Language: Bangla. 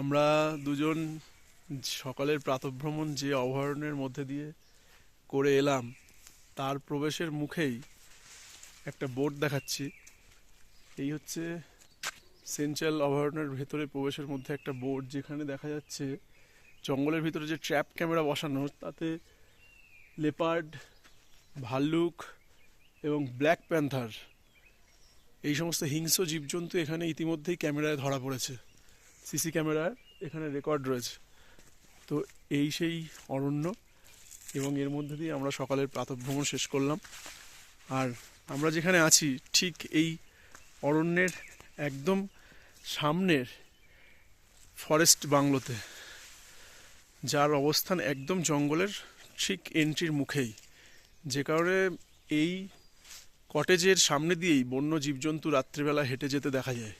আমরা দুজন সকালের প্রাতভ্রমণ যে অভয়ারণ্যের মধ্যে দিয়ে করে এলাম, তার প্রবেশের মুখেই একটা বোর্ড দেখাচ্ছি। এই হচ্ছে সেন্ট্রাল অভয়ারণ্যের ভেতরে প্রবেশের মধ্যে একটা বোর্ড যেখানে দেখা যাচ্ছে জঙ্গলের ভিতরে যে ট্র্যাপ ক্যামেরা বসানো, তাতে লেপার্ড, ভাল্লুক এবং ব্ল্যাক প্যান্থার, এই সমস্ত হিংস্র জীবজন্তু এখানে ইতিমধ্যেই ক্যামেরায় ধরা পড়েছে। সিসি ক্যামেরার এখানে রেকর্ড রয়েছে। তো এই সেই অরণ্য এবং এর মধ্যে দিয়ে আমরা সকালের প্রাতভ্রমণ শেষ করলাম। আর আমরা যেখানে আছি, ঠিক এই অরণ্যের একদম সামনের ফরেস্ট বাংলোতে, যার অবস্থান একদম জঙ্গলের ঠিক এন্ট্রির মুখেই। যে কারণে এই কটেজের সামনে দিয়েই বন্য জীবজন্তু রাত্রিবেলা হেঁটে যেতে দেখা যায়।